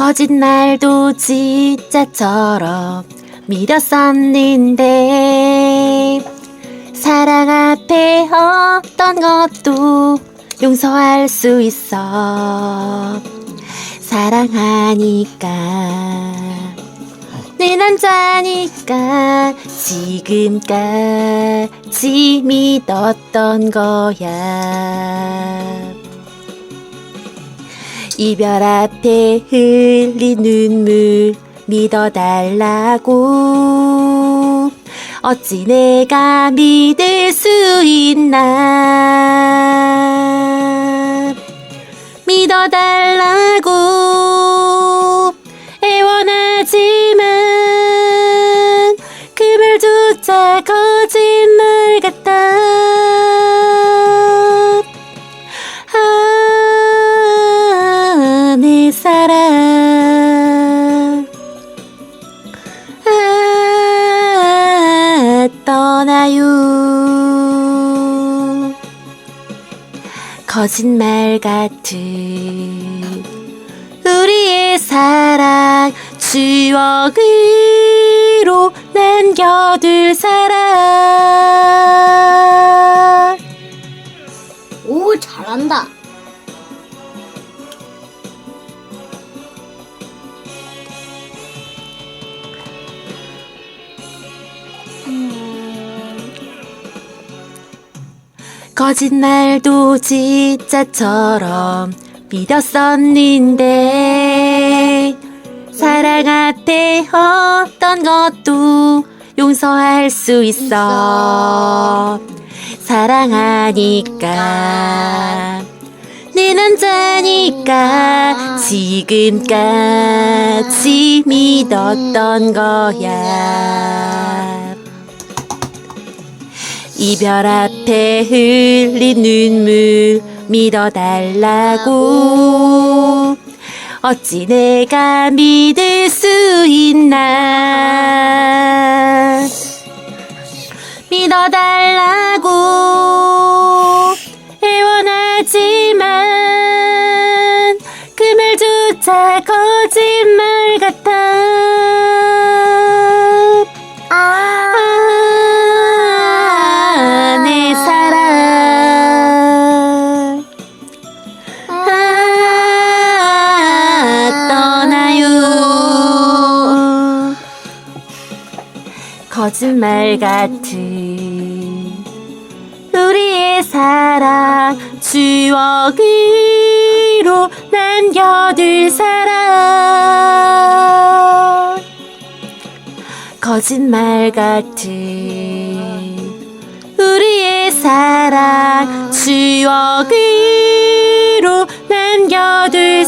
거짓말도 진짜처럼 믿었었는데 사랑 앞에 어떤 것도 용서할 수 있어. 사랑하니까 내 남자니까 지금까지 믿었던 거야 이별 앞에 흘린 눈물 믿어달라고. 어찌 내가 믿을 수 있나? 믿어달라고. 애원하지만 그 말조차 거 떠나요? 거짓말 같은 우리의 사랑 추억으로 남겨둘 사랑 거짓말도 진짜처럼 믿었었는데 사랑 앞에 어떤 것도 용서할 수 있어. 사랑하니까 내 남자니까 지금까지 믿었던 거야 이별 앞에 흘린 눈물 믿어달라고. 어찌 내가 믿을 수 있나? 믿어달라고 애원하지만 그 말조차 거짓말 같아 거짓말 같은 우리의 사랑 추억으로 남겨둘 사랑. 거짓말 같은 우리의 사랑 추억으로 남겨둘